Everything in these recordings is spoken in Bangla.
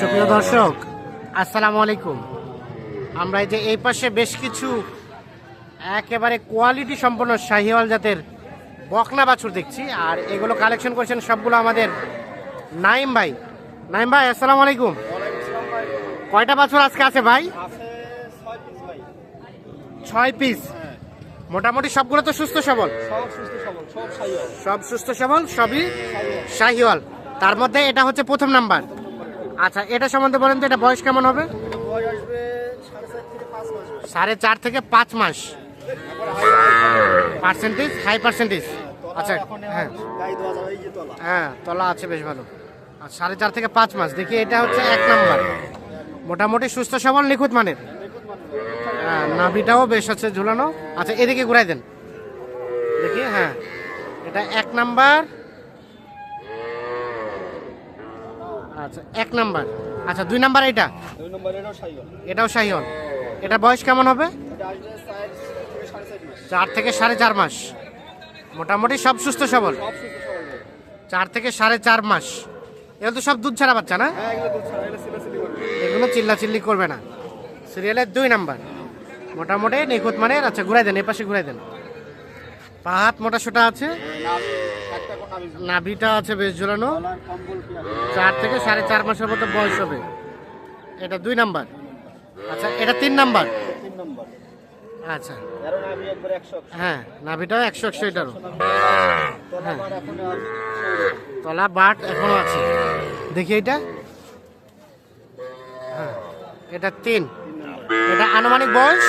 সুপ্রিয় দর্শক আসসালামু আলাইকুম। আমরা এই যে এই পাশে বেশ কিছু একেবারে কোয়ালিটি সম্পন্ন শাহিওয়াল জাতের বকনা বাছুর দেখছি আর এগুলো কালেকশন করেছেন সবগুলো আমাদের নাইম ভাই। নাইম ভাই আসসালামু আলাইকুম। কয়টা বাছুর আজকে আছে ভাই? ছয় পিস মোটামুটি সবগুলো তো সুস্থ সবল? সব সুস্থ সবল সব সুস্থ সবল সবই শাহিওয়াল। তার মধ্যে এটা হচ্ছে প্রথম নাম্বার। আচ্ছা এটা সম্বন্ধে বলেন তো এটা বয়স কেমন হবে? সাড়ে চার থেকে পাঁচ মাস পার্সেন্টেজ হাই পার্সেন্টেজ আচ্ছা হ্যাঁ। হ্যাঁ তলা আছে বেশ ভালো। আর সাড়ে চার থেকে পাঁচ মাস দেখি এটা হচ্ছে এক নাম্বার। মোটামুটি সুস্থ সবল নিখুঁত মানের। হ্যাঁ নাভিটাও বেশ আছে ঝুলানো। আচ্ছা এদিকে ঘুরাই দেন। দেখি হ্যাঁ। এটা এক নাম্বার। আচ্ছা এক নাম্বার। আচ্ছা দুই নাম্বার এটা? দুই নম্বর এটাও শাহিওয়াল। এটা বয়স কেমন হবে? চার থেকে সাড়ে চার মাস। মোটামুটি সব সুস্থ সবল। চার থেকে সাড়ে চার মাস। এগুলো তো সব দুধ ছাড়া বাচ্চা না? হ্যাঁ এগুলো সিলি করবে। না। সিরিয়ালের দুই নাম্বার। মোটামুটি নিখুঁত মানের। আচ্ছা ঘুরাই দেন এপাশে ঘুরাই দেন। পা হাত মোটা সোটা আছে নাভি একটা কোন নাভি নাভিটা আছে বেশ ঝুলানো। চার থেকে সাড়ে চার মাসের মতো বয়স হবে। এটা দুই নাম্বার। আচ্ছা এটা তিন নাম্বার? আচ্ছা। হ্যাঁ নাভিটাও একশো একশো এটারও। আর তলা, বাট আছে। দেখি এটা। হ্যাঁ এটা তিন। এটা আনুমানিক বয়স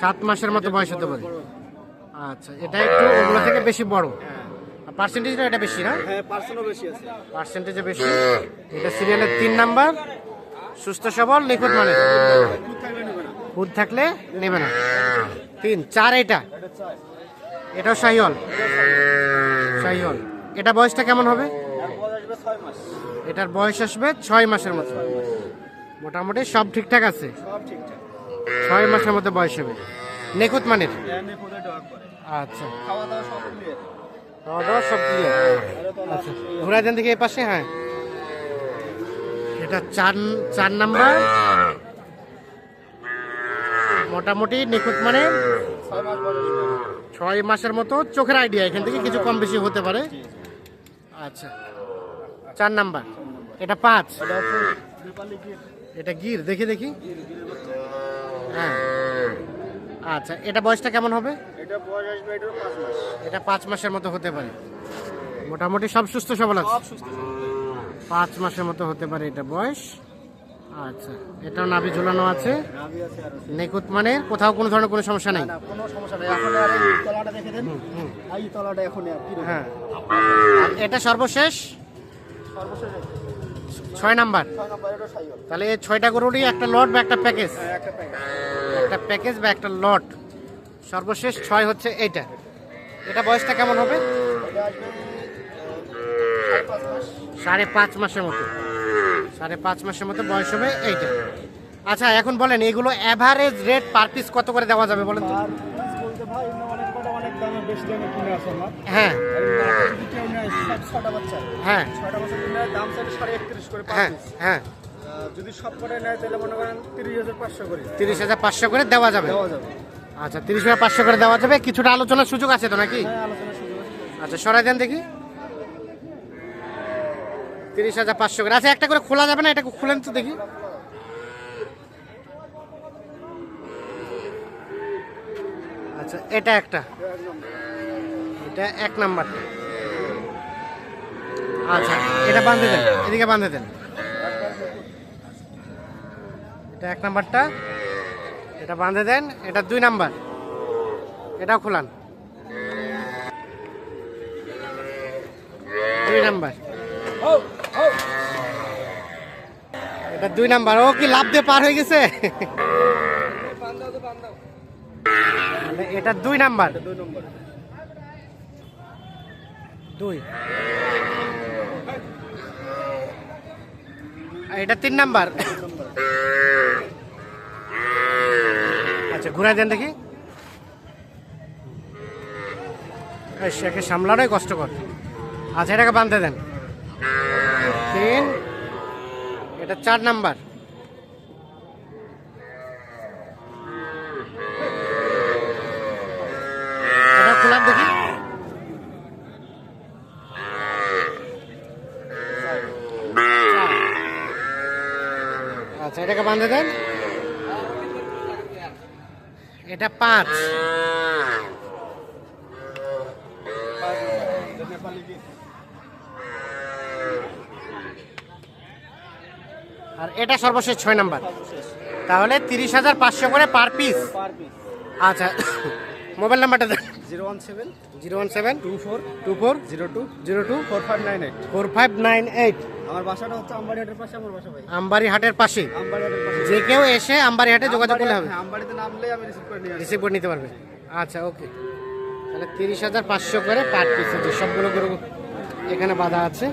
সাত মাসের মতো বয়স হতে পারে। আচ্ছা এটা একটু ওগুলো থেকে বেশি বড়। পার্সেন্টেজটা এটা বেশি না? হ্যাঁ পার্সেন্টও বেশি আছে। পার্সেন্টেজে বেশি। এটা সিরিয়ালের তিন নাম্বার। সুস্থ সবল নিখুঁত মানে দুধ থাকলে নেবে না। খুদ থাকলে নেবে না তিন চার এটা। এটাও শাহিওল শাহিওল এটা বয়সটা কেমন হবে? এটার বয়স আসবে ছয় মাসের মতো। মোটামুটি সব ঠিকঠাক আছে? ছয় মাসের মধ্যে বয়স হবে। নিখুঁত মানের? করে। আচ্ছা। খাওয়া দাওয়া সব ক্লিয়ার খাওয়া দাওয়া সব ক্লিয়ার আচ্ছা। ঘোরা দেন থেকে এই পাশে হ্যাঁ। এটা চার চার নাম্বার। মোটামুটি নিখুঁত মানে ছয় মাসের মতো চোখের আইডিয়া এখান থেকে কিছু কম বেশি হতে পারে। আচ্ছা। চার নাম্বার। এটা পাঁচ। এটা গির দেখি দেখি গির গিরের বাচ্চা হ্যাঁ আচ্ছা এটা বয়সটা কেমন হবে? এটা বয়স আসবে এটার পাঁচ মাস। এটা পাঁচ মাসের মতো হতে পারে। মোটামুটি সব সুস্থ সবল আছে? সব সুস্থ পাঁচ মাসের মতো হতে পারে এটা বয়স। আচ্ছা এটাও নাভি ঝুলানো আছে। নাভি আছে আর আছে। নিখুঁত মানে কোথাও কোনো ধরনের কোনো সমস্যা নেই? না কোনো সমস্যা নেই। এখন আর এই তলাটা দেখে দেন। এই তলাটা এখন আর কি হ্যাঁ। এটা সর্বশেষ? সর্বশেষ ছয় নাম্বার। তাহলে ছয়টা গরুরই একটা লট বা একটা প্যাকেজ? একটা প্যাকেট একটা প্যাকেজ বা একটা লট সর্বশেষ ছয় হচ্ছে এইটা। এটা বয়সটা কেমন হবে? সাড়ে পাঁচ মাসের মতো। সাড়ে পাঁচ মাসের মতো বয়স হবে এইটা। আচ্ছা এখন বলেন এগুলো অ্যাভারেজ রেট পার পিস কত করে দেওয়া যাবে বলেন তো? হ্যাঁ। হ্যাঁ। হ্যাঁ। যদি সব কটায় নেয় তাহলে মনে করেন তিরিশ হাজার পাঁচশো করে। তিরিশ হাজার পাঁচশো করে দেওয়া যাবে? দেওয়া যাবে। আচ্ছা তিরিশ হাজার পাঁচশো করে দেওয়া যাবে। কিছুটা আলোচনার সুযোগ আছে তো নাকি? হ্যাঁ আচ্ছা সরাই দেন দেখি। তিরিশ হাজার পাঁচশো করে। আচ্ছা একটা করে খোলা যাবে না? এটা খুলেন তো দেখি। আচ্ছা এটা একটা। এটা এক নাম্বার আচ্ছা এটা বাঁধে দেন। এদিকে বাঁধে দেন। এটা এক নাম্বারটা। এটা বাঁধে দেন, এটা দুই নাম্বার। এটাও খোলান। দুই নাম্বার। এটা দুই নাম্বার। ও কি লাভ দিয়ে পার হয়ে গেছে? এটা দুই নাম্বার। দুই। এটা তিন নাম্বার। আচ্ছা ঘুরাই দেন দেখি। শেখে সামলানোই কষ্টকর। আচ্ছা এটাকে বাঁধতে দেন। তিন, এটা চার নাম্বার। দেখি। আচ্ছা এটাকে বাঁধে দেন। এটা পাঁচ। আর এটা সর্বশেষ ছয় নাম্বার। তাহলে তিরিশ হাজার পাঁচশো করে পার পিস আচ্ছা মোবাইল নাম্বারটা zero one seven zero one seven two four two four zero two zero two four five nine eight four five nine eight আমার বাসাটা হচ্ছে আমবাড়িহাটের পাশে আমার বাসা ভাই। আমবাড়ি হাটের পাশে। যে কেউ এসে আমবাড়ি হাটে যোগাযোগ করলে হবে। হ্যাঁ, আমবাড়িতে নামলে আমি রিসিভ করে নিয়ে রিসিভ করে নিতে পারবে। আচ্ছা ওকে তাহলে তিরিশ হাজার পাঁচশো করে পার পিস সবগুলো গরু এখানে বাধা আছে।